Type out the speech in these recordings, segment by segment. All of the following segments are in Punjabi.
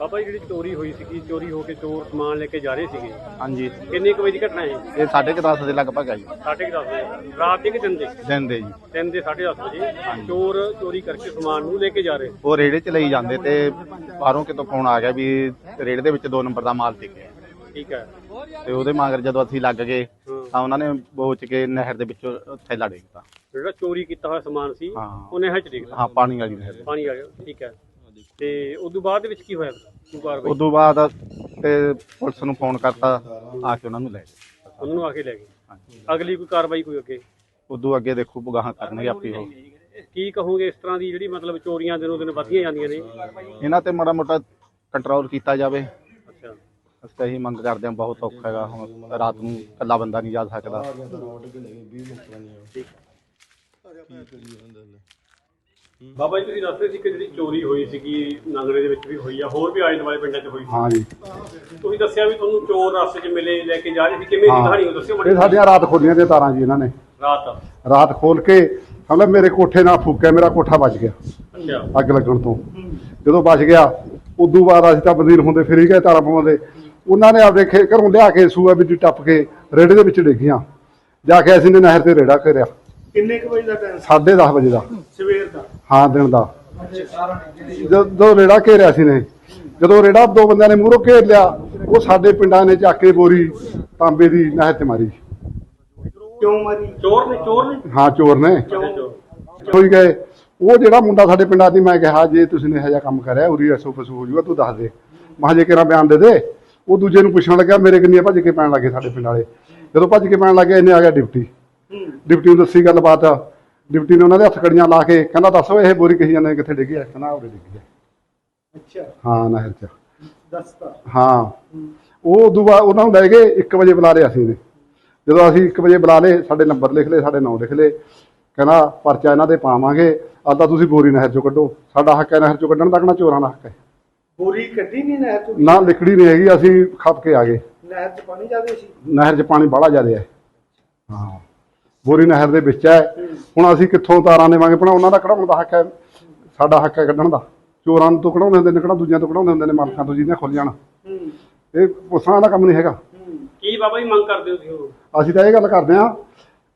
ਬਾਬਾ ਜੀ ਜਿਹੜੀ ਚੋਰੀ ਹੋਈ ਸੀਗੀ ਚੋਰੀ ਹੋ ਕੇ ਚੋਰ ਸਮਾਨ ਲੈ ਕੇ ਜਾ ਰਹੇ ਸੀਗੇ। ਹਾਂਜੀ। ਕਿੰਨੇ ਕੁ ਵਜੇ ਦੀ ਘਟਨਾ ਹੈ? ਇਹ ਸਾਢੇ ਕੁ ਦਸ ਦੇ ਲਗਭਗ ਆ ਜੀ। ਸਾਢੇ ਕੁ ਦਸ ਵਜੇ। ਰਾਤ ਦੇ ਕਿ ਦਿਨ ਦੇ? ਦਿਨ ਦੇ ਜੀ। ਦਿਨ ਦੇ 10:30 ਵਜੇ। ਚੋਰ ਚੋਰੀ ਕਰਕੇ ਸਮਾਨ ਨੂੰ ਲੈ ਕੇ ਜਾ ਰਹੇ। ਉਹ ਰੇੜੇ ਚ ਲਈ ਜਾਂਦੇ ਤੇ ਬਾਹਰੋਂ ਕਿਤੋਂ ਫੋਨ ਆ ਗਿਆ ਵੀ ਰੇੜੇ ਦੇ ਵਿੱਚ ਦੋ ਨੰਬਰ ਦਾ ਮਾਲ ਟਿਕਿਆ। ਠੀਕ ਹੈ। ਤੇ ਉਹਦੇ ਮਗਰ ਜਦੋਂ ਅਸੀਂ ਲੱਗ ਗਏ। ਤਾਂ ਉਹਨਾਂ ਨੇ ਬੋਚ ਕੇ ਨਹਿਰ ਦੇ ਵਿੱਚੋਂ ਥੈਲਾ ਡੇਗਤਾ ਜਿਹੜਾ ਚੋਰੀ ਕੀਤਾ ਹੋਇਆ ਸਮਾਨ ਸੀ ਹਾਂ। ਉਹਨੇ ਹੱਥ ਡਿੱਗਦਾ ਹਾਂ ਪਾਣੀ ਵਾਲੀ ਨਹਿਰ ਦੇ ਪਾਣੀ ਆ ਗਿਆ ਠੀਕ ਹੈ। ਤੇ ਉਦੋਂ ਬਾਅਦ ਦੇ ਵਿੱਚ ਕੀ ਹੋਇਆ? ਕੀ ਕਾਰਵਾਈ? ਉਦੋਂ ਬਾਅਦ ਤੇ ਪੁਲਿਸ ਨੂੰ ਫੋਨ ਕਰਤਾ ਆ ਕੇ ਉਹਨਾਂ ਨੂੰ ਲੈ ਗਏ। ਉਹਨਾਂ ਨੂੰ ਆ ਕੇ ਲੈ ਗਏ? ਅਗਲੀ ਕੋਈ ਕਾਰਵਾਈ ਕੋਈ ਅੱਗੇ? ਉਦੋਂ ਅੱਗੇ ਦੇਖੋ ਬਗਾਹਾਂ ਕਰਨਗੇ ਆਪੇ ਉਹ। ਕੀ ਕਹੋਗੇ ਇਸ ਤਰ੍ਹਾਂ ਦੀ ਜਿਹੜੀ ਮਤਲਬ ਚੋਰੀਆਂ ਦਿਨੋਂ ਦਿਨ ਵਧੀਆਂ ਜਾਂਦੀਆਂ ਨੇ? ਇਹਨਾਂ ਤੇ ਮਾੜਾ ਮੋਟਾ ਕੰਟਰੋਲ ਕੀਤਾ ਜਾਵੇ। ਅੱਛਾ। ਅਸੀਂ ਤਾਂ ਇਹੀ ਮੰਗ ਕਰਦੇ ਹਾਂ ਬਹੁਤ ਔਖਾ ਹੈਗਾ। ਹੁਣ ਰਾਤ ਨੂੰ ਇਕੱਲਾ ਬੰਦਾ ਨਹੀਂ ਜਾ ਸਕਦਾ। ਬਾਬਾ ਜੀ ਤੁਸੀਂ ਦੱਸ ਰਹੇ ਸੀ ਕਿ ਜਿਹੜੀ ਚੋਰੀ ਹੋਈ ਸੀਗੀ ਨੰਗਰੇ ਦੇ ਵਿੱਚ ਵੀ ਹੋਈ ਆ ਹੋਰ ਵੀ ਆਲੇ ਦੁਆਲੇ ਪਿੰਡਾਂ 'ਚ ਹੋਈ ਸੀ। ਹਾਂ ਜੀ। ਤੁਸੀਂ ਦੱਸਿਆ ਵੀ ਤੁਹਾਨੂੰ ਚੋਰ ਰਸਤੇ 'ਚ ਮਿਲੇ ਲੈ ਕੇ ਜਾ ਰਹੇ ਸੀ। ਕਿਵੇਂ ਦੀ। ਕਹਾਣੀ ਉਹ ਦੱਸਿਓ ਇਹ ਸਾਡੀਆਂ ਰਾਤ ਖੋਲੀਆਂ ਤੇ ਤਾਰਾਂ ਜੀ ਇਹਨਾਂ ਨੇ। ਰਾਤ ਰਾਤ ਖੋਲ ਕੇ ਮਤਲਬ ਮੇਰੇ ਕੋਠੇ ਨਾਲ ਫੂਕਿਆ ਮੇਰਾ ਕੋਠਾ ਬਚ ਗਿਆ। ਅੱਛਾ। ਅੱਗ ਲੱਗਣ ਤੋਂ। ਜਦੋਂ ਬਚ ਗਿਆ ਉਦੋਂ ਬਾਅਦ ਅਸੀਂ ਤਾਂ ਬੰਦੀਰ ਹੁੰਦੇ ਫਿਰ ਹੀ ਗਏ ਤਾਰਾਂ ਪਾਉਂਦੇ ਉਹਨਾਂ ਨੇ ਆਪਦੇ ਖੇ ਘਰੋਂ ਲਿਆ ਕੇ ਸੂਆ ਵਿੱਚ ਟੱਪ ਕੇ ਰੇੜੇ ਦੇ ਵਿੱਚ ਡਿੱਗੀਆਂ। ਜਾ ਕੇ ਅਸੀਂ ਨੇ ਨਹਿਰ ਤੇ ਰੇੜਾ ਘੇਰਿਆ। ਕਿੰਨੇ ਕੁ ਵਜੇ ਦਾ ਟਾਈਮ 10:30 ਵਜੇ ਦਾ। ਸਵੇਰ ਦਾ? ਹਾਂ ਦਿਨ ਦਾ। ਜਦੋਂ ਰੇੜਾ ਘੇਰਿਆ ਸੀ ਨੇ ਜਦੋਂ ਰੇੜਾ ਦੋ ਬੰਦਿਆਂ ਨੇ ਮੂਹਰੋਂ ਘੇਰ ਲਿਆ ਉਹ ਸਾਡੇ ਪਿੰਡਾਂ ਨੇ ਚੱਕ ਕੇ ਬੋਰੀ ਤਾਂਬੇ ਦੀ ਨਹਿਰ ਤੇ ਮਾਰੀ। ਕਿਉਂ ਮਾਰੀ? ਚੋਰ ਨੇ ਚੋਰ ਨੇ? ਹਾਂ ਚੋਰ ਨੇ। ਹੋਈ ਗਏ। ਉਹ ਜਿਹੜਾ ਮੁੰਡਾ ਸਾਡੇ ਪਿੰਡਾਂ ਦੀ ਮੈਂ ਕਿਹਾ ਜੇ ਤੁਸੀਂ ਨੇ ਇਹੋ ਜਿਹਾ ਕੰਮ ਕਰਿਆ ਉਰੀ ਐਸੋ ਫਸੂ ਹੋ ਜਾਊਗਾ ਤੂੰ ਦੱਸ ਦੇ। ਮੈਂ ਕਿਹਾ ਜੇ ਕਿਹੜਾ ਬਿਆਨ ਦੇ ਦੇ ਉਹ ਦੂਜੇ ਨੂੰ ਪੁੱਛਣ ਲੱਗਿਆ ਮੇਰੇ ਕਿੰਨੀਆਂ ਭੱਜ ਕੇ ਪੈਣ ਲੱਗੇ ਸਾਡੇ ਪਿੰਡ ਵਾਲੇ। ਜਦੋਂ ਭੱਜ ਕੇ ਪੈਣ ਲੱਗੇ ਇਹਨੇ ਆ ਗਿਆ ਡਿਪਟੀ ਡਿਪਟੀ ਨੂੰ ਦੱਸੀ ਗੱਲਬਾਤ। ਡਿਪਟੀ ਨੇ ਉਹਨਾਂ ਦੇ ਹੱਥ ਕੜੀਆਂ ਲਾ ਕੇ ਕਹਿੰਦਾ ਦੱਸੋ ਇਹ ਬੋਰੀ ਕਹੀ ਜਾਂਦੇ ਕਿੱਥੇ ਡਿੱਗੀ ਐ ਕਹਿੰਦਾ ਉਰੇ ਡਿੱਗੀ ਐ ਅੱਛਾ। ਹਾਂ ਨਹਿਰ 'ਚ। ਦੱਸਤਾ। ਹਾਂ। ਉਹ ਉਦੋਂ ਬਾਅਦ ਉਹਨਾਂ ਨੂੰ ਲੈ ਗਏ 1 ਵਜੇ ਬੁਲਾ ਲਿਆ ਅਸੀਂ ਨੇ ਜਦੋਂ ਅਸੀਂ 1 ਵਜੇ ਬੁਲਾ ਲਏ ਸਾਡੇ ਨੰਬਰ ਲਿਖ ਲਏ ਸਾਡੇ ਨਾਂ ਲਿਖ ਲਏ। ਕਹਿੰਦਾ ਪਰਚਾ ਇਹਨਾਂ ਦੇ ਪਾਵਾਂਗੇ। ਆਦਾ ਤੁਸੀਂ ਬੋਰੀ ਨਹਿਰ ਚੋਂ ਕੱਢੋ। ਸਾਡਾ ਹੱਕ ਹੈ ਨਹਿਰ ਚੋਂ ਕੱਢਣ ਦਾ ਕਿਹੜਾ ਚੋਰਾਂ ਦਾ ਹੱਕ ਹੈ। ਬੋਰੀ ਕੱਢੀ ਨਹੀਂ ਨਹਿਰ ਤੋਂ ਨਾ ਲਿਕੜੀ ਨਹੀਂ ਹੈਗੀ ਅਸੀਂ ਖੱਪ ਕੇ ਆ ਗਏ। ਨਹਿਰ 'ਚ ਪਾਣੀ ਜ਼ਿਆਦਾ ਸੀ? ਨਹਿਰ 'ਚ ਪਾਣੀ ਬਾਹਲਾ ਜ਼ਿਆਦਾ ਹੈ। ਹਾਂ। ਬੋਰੀ ਨਹਿਰ ਦੇ ਵਿੱਚ ਹੈ। ਹੁਣ ਅਸੀਂ ਕਿੱਥੋਂ ਤਾਰਾਂ ਦੇਵਾਂਗੇ? ਭਣਾ ਉਹਨਾਂ ਦਾ ਕਢਾਉਣ ਦਾ ਹੱਕ ਹੈ ਸਾਡਾ ਹੱਕ ਹੈ ਕੱਢਣ ਦਾ। ਚੋਰਾਂ ਤੋਂ ਕਢਾਉਂਦੇ ਹੁੰਦੇ ਨੇ ਕਿਹੜਾ ਦੂਜਿਆਂ ਤੋਂ ਕਢਾਉਂਦੇ ਹੁੰਦੇ ਨੇ ਮਾਲਕਾਂ ਤੋਂ ਜਿਹਨੇ ਖੁੱਲ ਜਾਣ। ਇਹ ਪੁੱਛਣਾ ਦਾ ਕੰਮ ਨਹੀਂ ਹੈਗਾ। ਕੀ ਬਾਬਾ ਜੀ ਮੰਗ ਕਰਦੇ ਹੋ ਤੁਸੀਂ ਅਸੀਂ ਤਾਂ ਇਹ ਗੱਲ ਕਰਦੇ ਹਾਂ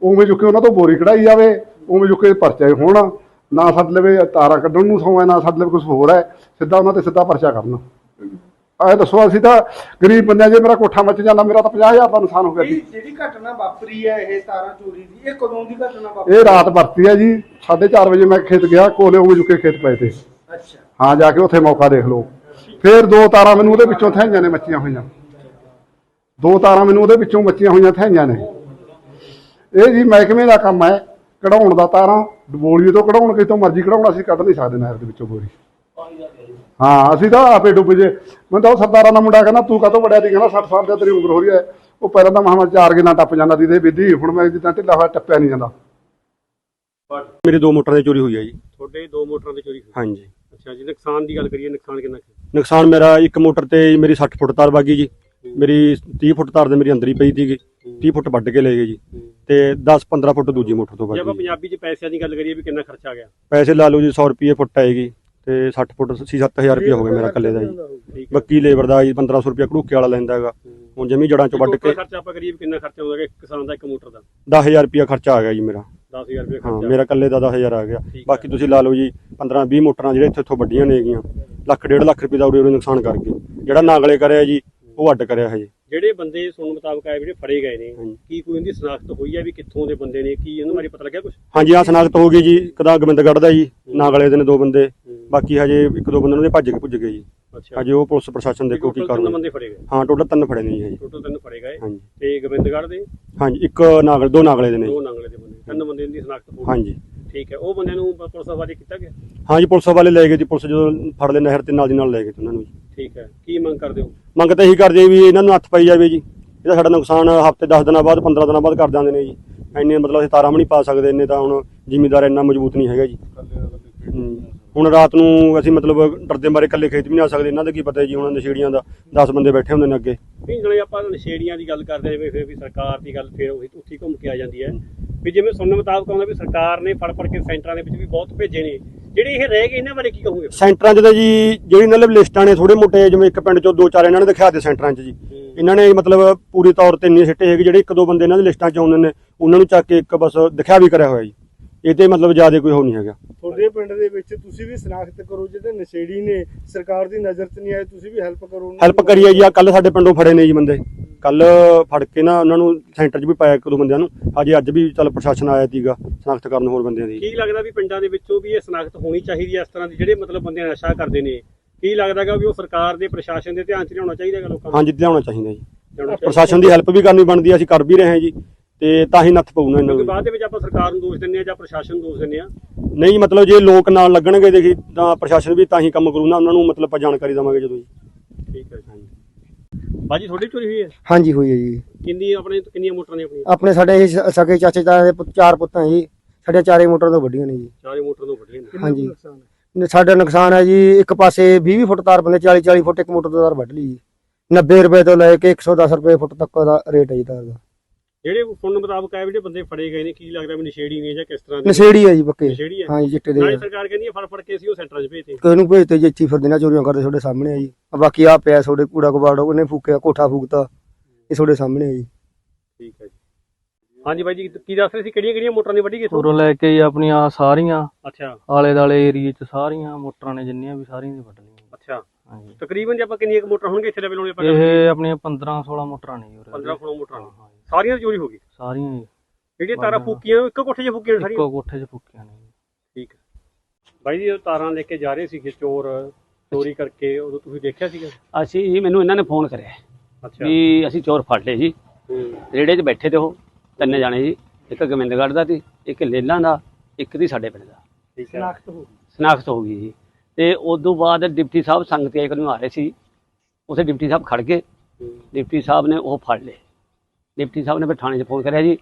ਉਵੇਂ ਚੁੱਕੇ ਉਹਨਾਂ ਤੋਂ ਬੋਰੀ ਕਢਾਈ ਜਾਵੇ ਉਵੇਂ ਚੁੱਕੇ ਪਰਚੇ ਹੋਣ ਨਾ ਸਾਡੇ ਲਵੇ ਤਾਰਾਂ ਕੱਢਣ ਨੂੰ ਸੌਂ ਹੈ ਨਾ ਸਾਡੇ ਲਵੇ ਕੁਝ ਹੋਰ ਹੈ ਸਿੱਧਾ ਉਹਨਾਂ ਤੇ ਸਿੱਧਾ ਪਰਚਾ ਕਰਨ। ਆਏ ਦੱਸੋ ਅਸੀਂ ਤਾਂ ਗਰੀਬ ਬੰਦਿਆਂ ਜੇ ਮੇਰਾ ਕੋਠਾ ਮੱਚ ਜਾਂਦਾ ਮੇਰਾ ਤਾਂ 50000 ਦਾ ਨੁਕਸਾਨ ਹੋ ਗਿਆ ਜੀ। ਇਹ ਜਿਹੜੀ ਘਟਨਾ ਵਾਪਰੀ ਹੈ ਇਹ ਤਾਰਾਂ ਚੋਰੀ ਦੀ ਇਹ ਕਦੋਂ ਦੀ ਘਟਨਾ ਵਾਪਰੀ? ਇਹ ਰਾਤ ਵਰਤੀ ਹੈ ਜੀ 4:30 ਵਜੇ ਮੈਂ ਖੇਤ ਗਿਆ ਕੋਲੇ ਉਵੇਂ ਚੁੱਕੇ ਖੇਤ ਪਏ ਤੇ। ਅੱਛਾ। ਹਾਂ ਜਾ ਕੇ ਉੱਥੇ ਮੌਕਾ ਦੇਖ ਲਓ। ਫੇਰ ਦੋ ਤਾਰਾਂ ਮੈਨੂੰ ਉਹਦੇ ਵਿੱਚੋਂ ਥਾਈਆਂ ਨੇ ਮੱਚੀਆਂ ਹੋਈਆਂ। ਦੋ ਤਾਰਾਂ ਮੈਨੂੰ ਉਹਦੇ ਵਿੱਚੋਂ ਮੱਚੀਆਂ ਹੋਈਆਂ ਥਾਈਆਂ ਨੇ। ਇਹ ਜੀ ਮਹਿਕਮੇ ਦਾ ਕੰਮ ਹੈ ਕਢਾਉਣ ਦਾ ਤਾਰਾਂ ਡਬੋਲੀਏ ਤੋਂ ਕਢਾਉਣ ਕਿਤੋਂ ਮਰਜ਼ੀ ਕਢਾਉਣ ਅਸੀਂ ਕੱਢ ਨਹੀਂ ਸਕਦੇ ਨਹਿਰ ਦੇ ਵਿੱਚੋਂ ਬੋਰੀ। ਹਾਂ ਅਸੀਂ ਤਾਂ ਆਪੇ ਡੁੱਬ ਜੇ। ਮੈਂ ਤਾਂ ਉਹ ਸਰਦਾਰਾਂ ਦਾ ਮੁੰਡਾ ਕਹਿੰਦਾ ਤੂੰ ਕਾਹਤੋਂ ਵੜਿਆ ਦੀ ਕਹਿੰਦਾ 60 ਸਾਲ ਦੀ ਤੇਰੀ ਉਮਰ ਹੋ ਰਹੀ ਹੈ। ਉਹ ਪਹਿਲਾਂ ਤਾਂ ਮਹਾਮਾ ਚਾਰ ਗਿਨਾ ਟੱਪ ਜਾਂਦਾ ਦੀ ਦੇ ਵਿਧੀ ਹੁਣ ਮੈਂ ਜਿੱਦਾਂ ਢਿੱਲਾ ਹੋਇਆ ਟੱਪਿਆ ਨਹੀਂ ਜਾਂਦਾ। ਮੇਰੇ ਦੋ ਮੋਟਰਾਂ ਦੀ ਚੋਰੀ ਹੋਈ ਹੈ ਜੀ। ਤੁਹਾਡੇ ਦੋ ਮੋਟਰਾਂ ਦੀ ਚੋਰੀ ਹੋਈ ਹਾਂਜੀ। ਅੱਛਾ ਜੀ ਨੁਕਸਾਨ ਦੀ ਗੱਲ ਕਰੀਏ ਨੁਕਸਾਨ ਕਿੰਨਾ ਕੁ? ਨੁਕਸਾਨ ਮੇਰਾ ਇੱਕ ਮੋਟਰ ਤੇ ਮੇਰੀ 60 ਫੁੱਟ ਤਾਰ ਵਾਗੀ ਜੀ। ਮੇਰੀ 30 ਫੁੱਟ ਤਾਰ ਦੇ ਮੇਰੀ ਅੰਦਰ ਹੀ ਪਈ ਸੀਗੀ। 30 ਫੁੱਟ ਵੱਢ ਕੇ ਲੈ ਗਏ ਜੀ। ਤੇ 10 15 ਫੁੱਟ ਦੂਜੀ ਮੋਟਰ ਤੋਂ ਜੇ ਆਪਾਂ ਪੰਜਾਬੀ 'ਚ ਪੈਸਿਆਂ ਦੀ ਗੱਲ ਕਰੀਏ ਵੀ ਕਿੰਨਾ ਖਰਚਾ ਆ ਗਿਆ? ਪੈਸੇ ਲਾ ਲਓ ਜੀ 100 ਰੁਪਏ ਫੁੱਟ ਆਏਗੀ। ਤੇ 60 ਫੁੱਟ 6-7000 ਰੁਪਏ ਹੋ ਗਿਆ ਮੇਰਾ ਇਕੱਲੇ ਦਾ ਜੀ। ਬੱਕੀ ਲੇਬਰ ਦਾ ਜੀ 1500 ਰੁਪਏ ਘੜੂਕੇ ਵਾਲਾ ਲੈਂਦਾ ਹੈਗਾ। ਹੁਣ ਜਮੀ ਜੜਾਂ ਚੋਂ ਵੱਢ ਕੇ ਖਰਚਾ ਆਪਾਂ ਕਰੀਏ ਵੀ ਕਿੰਨਾ ਖਰਚਾ ਆਉਂਦਾ ਕਿਸਾਨ ਦਾ ਇੱਕ ਮੋਟਰ ਦਾ? 10000 ਰੁਪਏ ਖਰਚਾ ਆ ਗਿਆ ਜੀ ਮੇਰਾ। 10000 ਰੁਪਏ ਖਰਚਾ। ਮੇਰਾ ਇਕੱਲੇ ਦਾ 10000 ਆ ਗਿਆ। ਬਾਕੀ ਤੁਸੀਂ ਲਾ ਲਓ ਜੀ 15-20 ਮੋਟਰਾਂ ਜਿਹੜੇ ਇੱਥੇ ਇੱਥੋਂ ਵੱਡੀਆਂ ਨੇ ਹੈਗੀਆਂ ਲੱਖ ਡੇਢ ਲੱਖ ਰੁਪਏ ਦਾ ਉਰੇ ਉਰੇ ਨੁਕਸਾਨ ਕਰ ਗਏ। ਜਿਹੜਾ ਨਾਗਲੇ ਕਰਿਆ ਜੀ ਉਹ ਅੱਡ ਕਰਿਆ ਹੈ ਜੀ ਜਿਹੜੇ ਬੰਦੇ ਸੁਣਨ ਮੁਤਾਬਕ ਆਏ ਜਿਹੜੇ ਫੜੇ ਗਏ ਨੇ ਹਾਂਜੀ। ਕੀ ਕੋਈ ਉਹਦੀ ਸਨਾਖਤ ਹੋਈ ਹੈ ਵੀ ਕਿੱਥੋਂ ਦੇ ਬੰਦੇ ਨੇ ਕੀ ਉਹਨਾਂ ਬਾਰੇ ਪਤਾ ਲੱਗਿਆ ਕੁਝ ਹਾਂਜੀ ਆ ਸਨਾਖਤ ਹੋ ਗਈ ਜੀ ਤਾਂ ਗੋਬਿੰਦਗੜ੍ਹ ਦਾ ਜੀ ਨਾਗਲੇ ਦੇ ਨੇ ਦੋ ਬੰਦੇ। ਬਾਕੀ ਹਜੇ ਇੱਕ ਦੋ ਬੰਦੇ ਉਹਨਾਂ ਦੇ ਭੱਜ ਕੇ ਭੁੱਜ ਗਏ ਜੀ। ਅੱਛਾ। ਹਜੇ ਉਹ ਪੁਲਿਸ ਪ੍ਰਸ਼ਾਸਨ ਦੇਖੋ ਕੀ ਬੰਦੇ ਫੜੇ ਗਏ? ਹਾਂ ਟੋਟਲ ਤਿੰਨ ਫੜੇ ਨੇ ਜੀ ਹਜੇ। ਟੋਟਲ ਤਿੰਨ ਫੜੇ ਗਏ। ਹਾਂਜੀ। ਤੇ ਗੋਬਿੰਦਗੜ੍ਹ ਦੇ? ਹਾਂਜੀ ਇੱਕ ਨਾਗਲ ਦੋ ਨਾਗਲੇ ਦੇ ਨੇ ਦੋ ਜੀ। ਨੰਗਲੇ ਦੇ ਬੰਦੇ। ਤਿੰਨ ਬੰਦੇ ਦੀ ਸਨਾਖਤ ਹੋ ਗਈ। ਹਾਂਜੀ। ਠੀਕ ਹੈ। ਉਹ ਬੰਦਿਆਂ ਨੂੰ ਪੁਲਿਸ ਹਵਾਲੇ ਕੀਤਾ ਗਿਆ? ਹਾਂਜੀ ਪੁਲਿਸ ਵਾਲੇ ਲੈ ਗਏ ਜੀ। ਪੁਲਿਸ ਜਦੋਂ ਫੜ ਲਏ ਨਹਿਰ ਤੇ ਨਾਲ ਦੀ ਨਾਲ ਲੈ ਗਏ ਜੀ ਉਹਨਾਂ ਨੂੰ ਜੀ। ਠੀਕ ਹੈ। ਕੀ ਮੰਗ ਕਰਦੇ ਹੋ? ਮੰਗ ਤਾਂ ਇਹੀ ਕਰਦੇ ਵੀ ਇਹਨਾਂ ਨੂੰ ਹੱਥ ਪਾਈ ਜਾਵੇ ਜੀ। ਇਹਦਾ ਸਾਡਾ ਨੁਕਸਾਨ ਹਫ਼ਤੇ 10 ਦਿਨਾਂ ਬਾਅਦ 15 ਦਿਨਾਂ ਬਾਅਦ ਕਰ ਦਿੰਦੇ ਨੇ ਜੀ। ਇੰਨੇ ਮਤਲਬ ਅਸੀਂ ਤਾਰਾਂ ਵੀ ਨਹੀਂ ਪਾ ਸਕਦੇ ਇੰਨੇ ਤਾਂ ਹੁਣ ਜ਼ਿਮੀਦਾਰ ਇੰਨਾ ਮਜ਼ਬੂਤ ਨਹੀਂ ਹੈਗਾ ਜੀ। ਹੂੰ। ਹੁਣ ਰਾਤ ਨੂੰ ਅਸੀਂ ਮਤਲਬ ਡਰਦੇ ਮਾਰੇ ਇਕੱਲੇ ਖੇਤ ਵੀ ਨਹੀਂ ਆ ਸਕਦੇ। ਇਹਨਾਂ ਦਾ ਕੀ ਪਤਾ ਜੀ ਹੁਣ ਨਸ਼ੇੜੀਆਂ ਦਾ 10 ਬੰਦੇ ਬੈਠੇ ਹੁੰਦੇ ਨੇ ਅੱਗੇ। ਨਹੀਂ ਜਿਹੜੇ ਆਪਾਂ ਨਸ਼ੇੜੀਆਂ ਦੀ ਗੱਲ ਕਰਦੇ ਜਿਵੇਂ ਫਿਰ ਵੀ ਸਰਕਾਰ ਦੀ ਗੱਲ ਫਿਰ ਉਹੀ ਉੱਥੇ ਘੁੰਮ ਕੇ ਆ ਜਾਂਦੀ ਹੈ। ਵੀ ਜਿਵੇਂ ਸੁਣਨ ਮੁਤਾਬਕ ਆਉਂਦਾ ਵੀ ਸਰਕਾਰ ਨੇ ਫੜ ਫੜ ਕੇ ਸੈਂਟਰਾਂ ਦੇ ਵਿੱਚ ਵੀ ਬਹੁਤ ਭੇਜੇ ਨੇ। ਜਿਹੜੇ ਇਹ ਰਹਿ ਗਏ ਇਹਨਾਂ ਬਾਰੇ ਕੀ ਕਹੋਗੇ? ਸੈਂਟਰਾਂ 'ਚ ਤਾਂ ਜੀ ਜਿਹੜੀ ਇਹਨਾਂ ਦੇ ਲਿਸਟਾਂ ਨੇ ਥੋੜੇ ਮੋਟੇ ਜਿਵੇਂ ਇੱਕ ਪਿੰਡ 'ਚੋਂ ਦੋ ਚਾਰ ਇਹਨਾਂ ਨੇ ਦਿਖਾ ਦੇ ਸੈਂਟਰਾਂ 'ਚ ਜੀ। ਇਹਨਾਂ ਨੇ ਮਤਲਬ ਪੂਰੀ ਤੌਰ ਤੇ ਨਹੀਂ ਸਿੱਟੇ ਹੈਗੇ ਜਿਹੜੇ ਇੱਕ ਦੋ ਬੰਦੇ ਇਹਨਾਂ ਦੀ ਲਿਸਟਾਂ 'ਚ ਆਉਂਦੇ ਨੇ ਉਹਨਾਂ ਨੂੰ ਚੱਕ ਕੇ ਇੱਕ ਬਸ ਦਿਖਾ ਵੀ ਕਰਿਆ ਹੋਇਆ ਜੀ। ਇਹ ਤੇ ਮਤਲਬ ਜ਼ਿਆਦਾ ਕੋਈ ਹੋ ਨਹੀਂ ਹੈਗਾ। ਤੁਹਾਡੇ ਪਿੰਡ ਦੇ ਵਿੱਚ ਤੁਸੀਂ ਵੀ ਸਨਾਖਤ ਕਰੋ ਜਿਹੜੇ ਨਸ਼ੇੜੀ ਨੇ ਸਰਕਾਰ ਦੀ ਨਜ਼ਰ 'ਚ ਨਹੀਂ ਆਏ ਤੁਸੀਂ ਵੀ ਹੈਲਪ ਕਰੋ ਉਹਨਾਂ ਹੈਲਪ। ਕਰੀਏ ਜੀ ਆ ਕੱਲ ਸਾਡੇ ਪਿੰਡੋਂ ਫੜੇ ਨੇ ਜੀ ਬੰਦੇ। ਕੱਲ ਫੜ ਕੇ ਨਾ ਉਹਨਾਂ ਨੂੰ ਸੈਂਟਰ 'ਚ ਵੀ ਪਾਇਆ ਇੱਕ ਦੋ ਬੰਦਿਆਂ ਨੂੰ। ਅਜੇ ਅੱਜ ਵੀ ਚੱਲ ਪ੍ਰਸ਼ਾਸਨ ਆਇਆ ਸੀਗਾ ਸਨਾਖਤ ਕਰਨ ਹੋਰ ਬੰਦਿਆਂ ਦੀ। ਕੀ ਲੱਗਦਾ ਵੀ ਪਿੰਡਾਂ ਦੇ ਵਿੱਚੋਂ ਵੀ ਇਹ ਸਨਾਖਤ ਹੋਣੀ ਚਾਹੀਦੀ ਹੈ ਇਸ ਤਰ੍ਹਾਂ ਦੀ ਜਿਹੜੇ ਮਤਲਬ ਬੰਦੇ ਨਸ਼ਾ ਕਰਦੇ ਨੇ? ਕੀ ਲੱਗਦਾਗਾ ਵੀ ਉਹ ਸਰਕਾਰ ਦੇ ਪ੍ਰਸ਼ਾਸਨ ਦੇ ਧਿਆਨ 'ਚ ਲਿਆਉਣਾ ਚਾਹੀਦਾ ਹੈਗਾ ਲੋਕਾਂ ਨੂੰ ਹਾਂਜੀ ਲਿਆਉਣਾ ਚਾਹੀਦਾ ਜੀ। ਪ੍ਰਸ਼ਾਸਨ ਦੀ ਹੈਲਪ ਵੀ ਕਰਨੀ ਬਣਦੀ ਆ ਅਸੀਂ ਕਰ ਵੀ ਰਹੇ ਹਾਂ ਜੀ। ਤੇ ਤਾਂ ਹੀ ਨੱਥ ਪਊ ਨਾ ਇਹਨਾਂ ਕਿਉਂਕਿ ਨੂੰ। ਬਾਅਦ ਦੇ ਵਿੱਚ ਆਪਾਂ ਸਰਕਾਰ ਨੂੰ ਦੋਸ਼ ਦਿੰਦੇ ਆ ਜਾਂ ਪ੍ਰਸ਼ਾਸਨ ਨੂੰ ਦੋਸ਼ ਦਿੰਦੇ ਆ ਨਹੀਂ ਮਤਲਬ ਜੇ ਲੋਕ ਨਾਲ ਲੱਗਣਗੇ ਦੇਖੀ ਤਾਂ ਪ੍ਰਸ਼ਾਸਨ ਵੀ ਤਾਂ ਹੀ ਕੰਮ ਕਰੂ ਨਾ ਉਹਨਾਂ ਨੂੰ ਮਤਲਬ ਆਪਾਂ ਜਾਣਕਾਰੀ ਦੇਵਾਂਗੇ ਜਦੋਂ ਜੀ। ਠੀਕ ਹੈ ਜੀ। ਬਾਜੀ ਤੁਹਾਡੀ ਚੋਰੀ ਹੋਈ ਹੈ? ਹਾਂਜੀ ਹੋਈ ਹੈ ਜੀ। ਕਿੰਨੀ ਆਪਣੇ ਕਿੰਨੀਆਂ ਮੋਟਰਾਂ ਨੇ ਆਪਣੀਆਂ? ਆਪਣੇ ਸਾਡੇ ਇਹ ਸ- ਸਕੇ ਚਾਚੇ ਤਾਏ ਦੇ ਪੁੱਤ- ਚਾਰ ਪੁੱਤਾਂ ਜੀ। ਸਾਡੇ ਚਾਰੇ ਮੋਟਰਾਂ ਤੋਂ ਵੱਡੀਆਂ ਨੇ ਜੀ। ਚਾਰੇ ਮੋਟਰਾਂ ਤੋਂ ਵੱਡੀਆਂ ਨੇ। ਹਾਂਜੀ। ਨ- ਸਾਡਾ ਨੁਕਸਾਨ ਹੈ ਜੀ ਇੱਕ ਪਾਸੇ 20 ਫੁੱਟ ਤਾਰ ਬੰਦੇ 40 40 ਫੁੱਟ ਇੱਕ ਮੋਟਰ ਤੋਂ ਤਾਰ ਵੱਢ ਲਈ ਜੀ। 90 ਰੁਪਏ ਤੋਂ ਲੈ ਕੇ 110 ਰੁਪਏ ਫੁੱਟ ਤੱਕ ਦਾ ਰੇਟ ਹੈ ਜੀ ਤਾਰ ਦਾ। ਜਿਹੜੇ ਸੁਣਨ ਮੁਤਾਬਕ ਵੀ ਜਿਹੜੇ ਬੰਦੇ ਫੜੇ ਗਏ ਨੇ ਕੀ ਲੱਗਦਾ ਵੀ ਨਸ਼ੇੜੀ ਨੇ ਜਾਂ ਕਿਸ ਤਰ੍ਹਾਂ ਦੇ ਨਸ਼ੇੜੀ ਹੈ ਜੀ ਪੱਕੇ। ਨਸ਼ੇੜੀ ਹੈ ਹਾਂਜੀ ਚਿੱਟੇ ਦੇ ਨਾਲੇ ਸਰਕਾਰ ਕਹਿੰਦੀ ਹੈ ਫੜ ਫੜ ਕੇ ਅਸੀਂ ਉਹ ਸੈਂਟਰਾਂ 'ਚ ਭੇਜਤੇ। ਕਿਸੇ ਨੂੰ ਭੇਜਤੇ ਜੀ ਇੱਥੇ ਫਿਰਦੇ ਨਾ ਚੋਰੀਆਂ ਕਰਦੇ ਤੁਹਾਡੇ ਸਾਹਮਣੇ ਆ ਜੀ। ਆ ਬਾਕੀ ਆ ਪਿਆ ਤੁਹਾਡੇ ਕੂੜਾ ਕਬਾੜ ਉਹਨੇ ਫੂਕਿਆ ਕੋਠਾ ਫੂਕਤਾ ਇਹ ਤੁਹਾਡੇ ਸਾਹਮਣੇ ਆ ਜੀ। ਠੀਕ ਹੈ ਜੀ। ਹਾਂਜੀ ਬਾਈ ਜੀ ਕੀ ਦੱਸ ਰਹੇ ਸੀ? ਕਿਹੜੀਆਂ ਕਿਹੜੀਆਂ ਮੋਟਰਾਂ ਨੇ ਵੱਢੀ ਗਈ ਉਰੋਂ ਲੈ ਕੇ ਜੀ ਆਪਣੀਆਂ ਸਾਰੀਆਂ। ਅੱਛਾ। ਆਲੇ ਦਾਲੇ ਏਰੀਏ ਚ ਸਾਰੀਆਂ ਮੋਟਰਾਂ ਨੇ ਜਿੰਨੀਆਂ ਵੀ ਸਾਰੀਆਂ ਦੀ ਵੱਢ ਲਈਆਂ। ਅੱਛਾ। ਹਾਂਜੀ। ਤਕਰੀਬਨ ਜੇ ਆਪਾਂ ਕਿੰਨੀਆਂ ਕੁ ਮੋਟਰਾਂ ਹੋਣਗੇ ਇੱਥੇ ਲੈਵਲ ਹੋਣੇ ਆਪਾਂ ਇਹ ਆਪਣੀਆਂ 15 16 ਮੋਟਰਾਂ ਨੇ ਜੀ ਉਰੇ। 15 ਫੁੱਟ ਮੋਟਰਾਂ ਨੇ। ਹਾਂ ਜੀ, ਸਾਰੀਆਂ ਚੋਰੀ ਹੋ ਗਈ? ਸਾਰੀਆਂ ਹੀ। ਜਿਹੜੀਆਂ ਤਾਰਾਂ ਫੂਕੀਆਂ ਉਹ ਇੱਕੋ ਕੋਠੇ 'ਚ ਫੂਕੀਆਂ ਸਾਰੀਆਂ? ਇੱਕੋ ਕੋਠੇ 'ਚ ਫੁੱਕੀਆਂ ਨੇ ਜੀ। ਠੀਕ ਹੈ। ਬਾਈ ਜੀ ਉਹ ਤਾਰਾਂ ਲੈ ਕੇ ਜਾ ਰਹੇ ਸੀਗੇ ਚੋਰ ਚੋਰੀ ਕਰਕੇ ਉਦੋਂ ਤੁਸੀਂ ਦੇਖਿਆ ਸੀਗਾ? ਅਸੀਂ ਜੀ ਮੈਨੂੰ ਇਹਨਾਂ ਨੇ ਫੋਨ ਕਰਿਆ। ਅੱਛਾ। ਵੀ ਅਸੀਂ ਚੋਰ ਫੜ ਲਏ ਜੀ। ਹੂੰ। ਰੇੜੇ 'ਚ ਬੈਠੇ ਤੇ ਉਹ ਤਿੰਨੇ ਜਾਣੇ ਜੀ। ਇੱਕ ਗੋਬਿੰਦਗੜ੍ਹ ਦਾ ਸੀ ਇੱਕ ਲੇਲਾਂ ਦਾ ਇੱਕ ਦੀ ਸਾਡੇ ਪਿੰਡ ਦਾ। ਠੀਕ ਹੈ। ਸਨਾਖਤ ਹੋ ਗਈ। ਸਨਾਖਤ ਹੋ ਗਈ ਜੀ। ਤੇ ਉਸ ਤੋਂ ਬਾਅਦ ਡਿਪਟੀ ਸਾਹਿਬ ਸੰਗਤ ਆਈ ਨੂੰ ਆ ਰਹੇ ਸੀ। ਉਥੇ ਡਿਪਟੀ ਸਾਹਿਬ ਖੜ ਗਏ। ਹੂੰ। ਡਿਪਟੀ ਸਾਹਿਬ ਨੇ ਉਹ ਫੜ ਲਏ। ਡਿਪਟੀ ਸਾਹਿਬ ਨੇ ਫਿਰ ਥਾਣੇ 'ਚ ਫੋਨ ਕਰਿਆ ਜੀ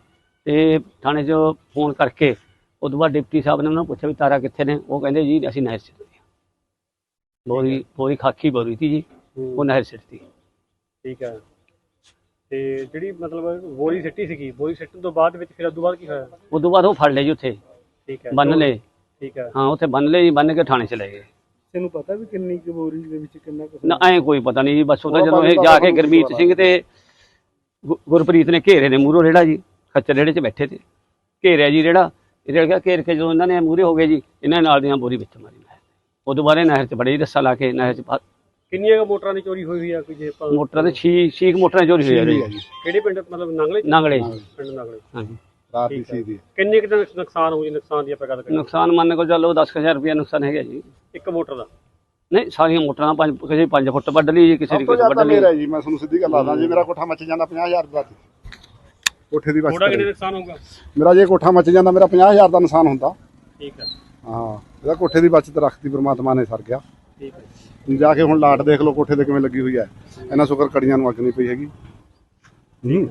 ਤੇ ਥਾਣੇ 'ਚ ਫੋਨ ਕਰਕੇ ਉਸ ਤੋਂ ਬਾਅਦ ਡਿਪਟੀ ਸਾਹਿਬ ਨੇ ਉਹਨਾਂ ਨੂੰ ਪੁੱਛਿਆ ਵੀ ਤਾਰਾ ਕਿੱਥੇ ਨੇ ਉਹ ਕਹਿੰਦੇ ਜੀ ਅਸੀਂ ਨਹਿਰ ਹਾਂ ਬੋਰੀ ਬੋਰੀ ਖਾਕੀ ਬੋਰੀ ਸੀ ਜੀ। ਉਹ ਨਹਿਰ ਸਿੱਟਤੀ ਠੀਕ ਹੈ। ਤੇ ਜਿਹੜੀ ਮਤਲਬ ਬੋਰੀ ਸਿੱਟੀ ਸੀਗੀ ਬੋਰੀ ਸਿੱਟਣ ਤੋਂ ਬਾਅਦ ਵਿੱਚ ਫਿਰ ਉਦੋਂ ਬਾਅਦ ਕੀ ਹੋਇਆ? ਉਸ ਤੋਂ ਬਾਅਦ ਉਹ ਫੜ ਲਏ ਜੀ ਉੱਥੇ। ਠੀਕ ਹੈ। ਬੰਨ ਲਏ। ਠੀਕ ਹੈ। ਹਾਂ ਉੱਥੇ ਬੰਨ ਲਏ ਜੀ ਬੰਨ ਕੇ ਥਾਣੇ ਚ ਲੈ ਗਏ। ਤੈਨੂੰ ਪਤਾ ਵੀ ਕਿੰਨੀ ਕੁ ਬੋਰੀ ਦੇ ਵਿੱਚ ਕਿੰਨਾ ਕੁ ਨਾ ਐ ਕੋਈ ਪਤਾ ਨਹੀਂ ਜੀ ਬਸ ਉਹਦਾ ਜਦੋਂ ਇਹ ਜਾ ਕੇ ਗੁਰਮੀਤ ਸਿੰਘ ਤੇ ਗੁਰਪ੍ਰੀਤ ਨੇ ਘੇਰੇ ਨੇ ਮੂਹਰੋਂ ਰੇੜਾ ਜੀ ਖੱਚਰ ਰੇੜੇ 'ਚ ਬੈਠੇ ਤੇ। ਘੇਰਿਆ ਜੀ ਰੇੜਾ ਇਹ ਰੇੜਾ ਘੇਰ ਕੇ ਜਦੋਂ ਇਹਨਾਂ ਨੇ ਮੂਹਰੇ ਹੋ ਗਏ ਜੀ ਇਹਨਾਂ ਨੇ ਨਾਲ ਦੀਆਂ ਬੋਰੀ ਵਿੱਚ ਮਾਰੀ ਨਹਿਰ ਉਹ ਦੁਬਾਰੇ ਨਹਿਰ 'ਚ ਬੜੇ ਜੀ ਰੱਸਾ ਲਾ ਕੇ ਨਹਿਰ 'ਚ ਪਾ- ਕਿੰਨੀਆਂ ਕੁ ਮੋਟਰਾਂ ਦੀ ਚੋਰੀ ਹੋਈ ਹੋਈ ਆ ਕੋਈ ਜੇ ਆਪਾਂ ਮੋਟਰਾਂ ਦੇ ਛੀ ਛੀਕ ਮੋਟਰਾਂ ਚੋਰੀ ਹੋਈ ਆ ਜੀ। ਕਿਹੜੇ ਪਿੰਡ ਮਤਲਬ ਨੰਗਲੇ? ਨਾਂਗਲੇ ਪਿੰਡ ਨੰਗਲੇ। ਹਾਂਜੀ। ਰਾਤ ਦੀ। ਸੀ ਦੀ ਕਿੰਨੇ ਕੁ ਦਾ ਨੁਕਸਾਨ ਹੋਈ ਨੁਕਸਾਨ ਦੀ ਆਪਾਂ ਗੱਲ ਕਰੀਏ? ਨੁਕਸਾਨ ਮੰਨ ਕੇ ਚੱਲੋ 10000 ਰੁਪਏ ਨੁਕਸਾਨ ਹੈਗਾ ਜੀ। ਇੱਕ ਮੋਟਰ ਦਾ? ਨਹੀਂ ਸਾਰੀਆਂ ਮੋਟਰਾਂ ਪੰਜ ਕਿਸੇ 5 ਫੁੱਟ ਵੱਢ ਲਈ ਜੀ ਕਿਸੇ ਦੀ ਸਭ ਤੋਂ ਕਿਸੇ ਵੱਢ ਜ਼ਿਆਦਾ ਲਈ। ਮੇਰਾ ਜੀ ਮੈਂ ਤੁਹਾਨੂੰ ਸਿੱਧੀ ਗੱਲ ਆਦਾ ਜੇ ਮੇਰਾ ਕੋਠਾ ਮੱਚ ਜਾਂਦਾ 50000 ਦਾ ਤੇ। ਕੋਠੇ ਦੀ ਥੋੜਾ ਕਿੰਨੇ। ਨੁਕਸਾਨ ਹੋਊਗਾ? ਮੇਰਾ ਜੇ ਕੋਠਾ ਮੱਚ ਜਾਂਦਾ ਮੇਰਾ 50000 ਦਾ ਨੁਕਸਾਨ ਹੁੰਦਾ। ਠੀਕ ਹੈ। ਹਾਂ ਇਹਦਾ ਕੋਠੇ ਦੀ ਬਚਤ ਰੱਖਤੀ ਪ੍ਰਮਾਤਮਾ ਨੇ ਸਰ ਗਿਆ ਠੀਕ ਹੈ। ਜਾ ਕੇ ਹੁਣ ਲਾਟ ਦੇਖ ਲਓ ਕੋਠੇ ਤੇ ਕਿਵੇਂ ਲੱਗੀ ਹੋਈ ਹੈ। ਇਹਨਾਂ ਸ਼ੁਕਰ ਕੜੀਆਂ ਨੂੰ ਅੱਗ ਨਹੀਂ ਪਈ ਹੈਗੀ। ਹੂੰ।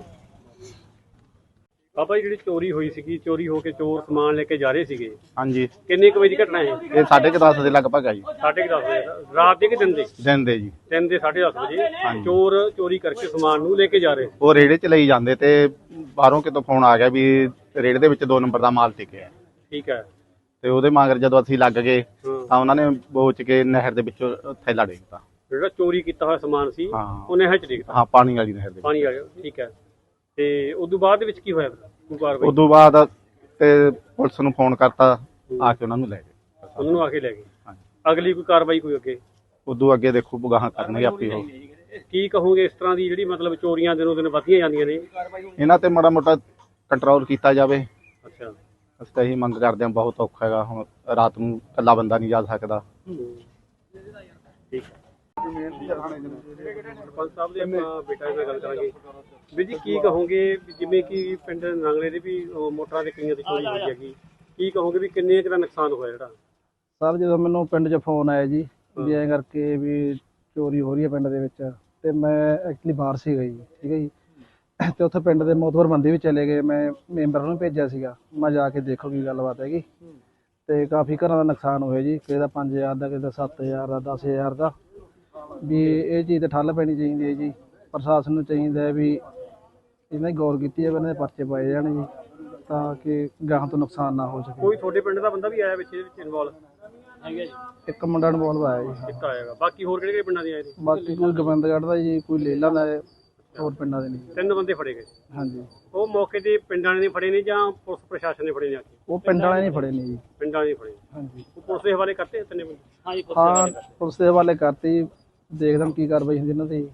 ਬਾਬਾ ਜੀ ਜਿਹੜੀ ਚੋਰੀ ਹੋਈ ਸੀਗੀ ਚੋਰੀ ਹੋ ਕੇ ਚੋਰ ਸਮਾਨ ਲੈ ਕੇ ਜਾ ਰਹੇ ਸੀਗੇ। ਹਾਂਜੀ। ਕਿੰਨੇ ਕੁ ਵਜੇ ਦੀ ਘਟਨਾ ਹੈ? ਇਹ 10:30 ਦੇ ਲਗਭਗ ਆ ਜੀ। ਸਾਢੇ ਕੁ ਦਸ ਵਜੇ। ਦਾ। ਰਾਤ ਦੇ ਕਿ ਦਿਨ ਦੇ? ਦਿਨ ਦੇ ਜੀ। ਦਿਨ ਦੇ 10:30 ਵਜੇ ਚੋਰ ਚੋਰੀ ਕਰਕੇ ਸਮਾਨ ਨੂੰ ਲੈ ਕੇ ਜਾ ਰਹੇ। ਸੀ। ਉਹ ਰੇੜੇ 'ਚ ਲਈ ਜਾਂਦੇ ਤੇ ਬਾਹਰੋਂ ਕਿਤੋਂ ਫੋਨ ਆ ਗਿਆ ਵੀ ਰੇੜੇ ਦੇ ਵਿੱਚ ਦੋ ਨੰਬਰ ਦਾ ਮਾਲ ਟਿਕਿਆ। ਠੀਕ ਹੈ। ਤੇ ਉਹਦੇ ਮਗਰ ਜਦੋਂ ਅਸੀਂ ਲੱਗ ਗਏ ਹਾਂ। ਤਾਂ ਉਹਨਾਂ ਨੇ ਬੋਚ ਕੇ ਨਹਿਰ ਦੇ ਵਿੱਚੋਂ ਥੈਲਾ ਡੇਗਤਾ ਜਿਹੜਾ ਚੋਰੀ ਕੀਤਾ ਹੋਇਆ ਸਮਾਨ ਸੀ ਹਾਂ। ਉਹਨੇ ਹੱਚ ਡਿੱਗਤਾ ਹਾਂ ਪਾਣੀ ਵਾਲੀ ਨਹਿਰ ਦੇ ਵਿੱਚ। ਪਾਣੀ ਆ ਗਿਆ ਠੀਕ ਹੈ। ਤੇ ਉਦੋਂ ਬਾਅਦ ਵਿੱਚ ਕੀ ਹੋਇਆ ਫਿਰ? ਕਾਰਵਾਈ? ਉਦੋਂ ਬਾਅਦ ਤੇ ਪੁਲਿਸ ਨੂੰ ਫੋਨ ਕਰਤਾ ਆ ਕੇ ਉਹਨਾਂ ਨੂੰ ਲੈ ਗਏ। ਉਹਨਾਂ ਨੂੰ ਆ ਕੇ ਲੈ ਗਏ? ਹਾਂਜੀ। ਅਗਲੀ ਕੋਈ ਕਾਰਵਾਈ ਕੋਈ ਅੱਗੇ? ਉਦੋਂ ਅੱਗੇ ਦੇਖੋ ਬੁਗਾਹਾਂ ਕਰਨਗੇ ਆਪੀ ਉਹ ਕੀ ਕਹੋਗੇ ਇਸ ਤਰ੍ਹਾਂ ਦੀ ਜਿਹੜੀ ਮਤਲਬ ਚੋਰੀਆਂ ਦਿਨੋਂ ਦਿਨ ਵੱਧਦੀਆਂ ਜਾਂਦੀਆਂ ਨੇ? ਇਹਨਾਂ ਤੇ ਮਾੜਾ ਮੋਟਾ ਕੰਟਰੋਲ ਕੀਤਾ ਜਾਵੇ। ਅੱਛਾ। ਅਸੀਂ ਤਾਂ ਇਹੀ ਮੰਗ ਕਰਦੇ ਹਾਂ ਬਹੁਤ ਔਖਾ ਹੈਗਾ। ਹੁਣ ਰਾਤ ਨੂੰ ਇਕੱਲਾ ਬੰਦਾ ਨਹੀਂ ਜਾ ਸਕਦਾ। ਠੀਕ। ਸਰਪੰਚ ਸਾਹਿਬ ਦੇ ਆਪਾਂ ਬੇਟਾ ਨਾਲ ਗੱਲ ਕਰਾਂਗੇ। ਵੀ ਜੀ ਕੀ ਕਹੋਗੇ ਜਿਵੇਂ ਕਿ ਪਿੰਡ ਨਾਂਗਲੇ ਦੇ ਵੀ ਮੋਟਰਾਂ ਦੇ ਕਈਆਂ ਦੀ ਚੋਰੀ ਹੋਈ ਹੈਗੀ। ਕੀ ਕਹੋਗੇ ਵੀ ਕਿੰਨੇ ਕੁ ਦਾ ਨੁਕਸਾਨ ਹੋਇਆ ਜਿਹੜਾ? ਸਰ ਜਦੋਂ ਮੈਨੂੰ ਪਿੰਡ 'ਚ ਫੋਨ ਆਇਆ ਜੀ ਵੀ ਐਂ ਕਰਕੇ ਵੀ ਚੋਰੀ ਹੋ ਰਹੀ ਹੈ ਪਿੰਡ ਦੇ ਵਿੱਚ ਤੇ ਮੈਂ ਐਕਚੁਅਲੀ ਬਾਹਰ ਸੀ ਗਈ ਠੀਕ ਹੈ ਜੀ। ਤੇ ਉੱਥੇ ਪਿੰਡ ਦੇ ਮੋਤਵਰ ਬੰਦੇ ਵੀ ਚਲੇ ਗਏ ਮੈਂ ਮੈਂਬਰ ਨੂੰ ਭੇਜਿਆ ਸੀਗਾ। ਮੈਂ ਜਾ ਕੇ ਦੇਖੋ ਕੀ ਗੱਲਬਾਤ ਹੈਗੀ। ਤੇ ਕਾਫੀ ਘਰਾਂ ਦਾ ਨੁਕਸਾਨ ਹੋਇਆ ਜੀ ਕਿਸੇ ਦਾ 5000 ਦਾ ਕਿਸੇ ਦਾ 7000 ਦਾ 10000 ਦਾ। ਵੀ ਇਹ ਚੀਜ਼ ਤੇ ਠੱਲ ਪੈਣੀ ਚਾਹੀਦੀ ਹੈ ਜੀ। ਪ੍ਰਸ਼ਾਸਨ ਨੂੰ ਚਾਹੀਦਾ ਹੈ ਵੀ ਇਹਨਾਂ ਦੀ ਗੌਰ ਕੀਤੀ ਜਾਵੇ ਇਹਨਾਂ ਦੇ ਪਰਚੇ ਪਾਏ ਜਾਣ ਜੀ ਤਾਂ ਕਿ ਗਾਹਾਂ ਤੋਂ ਨੁਕਸਾਨ ਨਾ ਹੋ ਸਕੇ। ਕੋਈ ਤੁਹਾਡੇ ਪਿੰਡ ਦਾ ਬੰਦਾ ਵੀ ਆਇਆ ਵਿੱਚ ਇਹਦੇ ਵਿੱਚ ਇਨਵੋਲਵ ਇੱਕ ਮੁੰਡਾ ਇਨਵੋਲਵ ਆਇਆ ਜੀ। ਇੱਕ ਆਏਗਾ ਬਾਕੀ ਹੋਰ ਕਿਹੜੇ ਕਿਹੜੇ ਪਿੰਡਾਂ ਦੇ ਆਏ ਨੇ? ਬਾਕੀ ਕੋਈ ਗੋਬਿੰਦਗੜ੍ਹ ਦਾ ਜੀ ਕੋਈ ਲੇਲਾ ਦਾ ਹੈ, ਹੋਰ ਪਿੰਡਾਂ ਦੇ ਨਹੀਂ। ਤਿੰਨ ਬੰਦੇ ਫੜੇ ਗਏ। ਹਾਂਜੀ। ਉਹ ਮੌਕੇ ਤੇ ਪਿੰਡਾਂ ਵਾਲੇ ਨੇ ਫੜੇ ਨੇ ਜਾਂ ਪੁਲਿਸ ਪ੍ਰਸ਼ਾਸਨ ਨੇ ਫੜੇ ਨੇ ਆ ਕੇ? ਉਹ ਪਿੰਡ ਵਾਲੇ ਨਹੀਂ ਫੜੇ ਨੇ ਜੀ। ਪਿੰਡਾਂ ਵਾਲੇ ਨੇ ਫੜੇ ਹਾਂਜੀ। ਉਹ ਪੁਲਿਸ ਦੇ ਹਵਾਲੇ ਕਰਤੇ ਤਿੰਨੇ ਬੰਦੇ? ਹਾਂ ਪੁਲਿਸ ਦੇ ਹਵਾਲੇ ਕਰਤੀ ਦੇਖਦੇ ਹਾਂ ਕੀ ਕਾਰਵਾਈ ਹੁੰਦੀ ਇਹਨਾਂ ਦੀ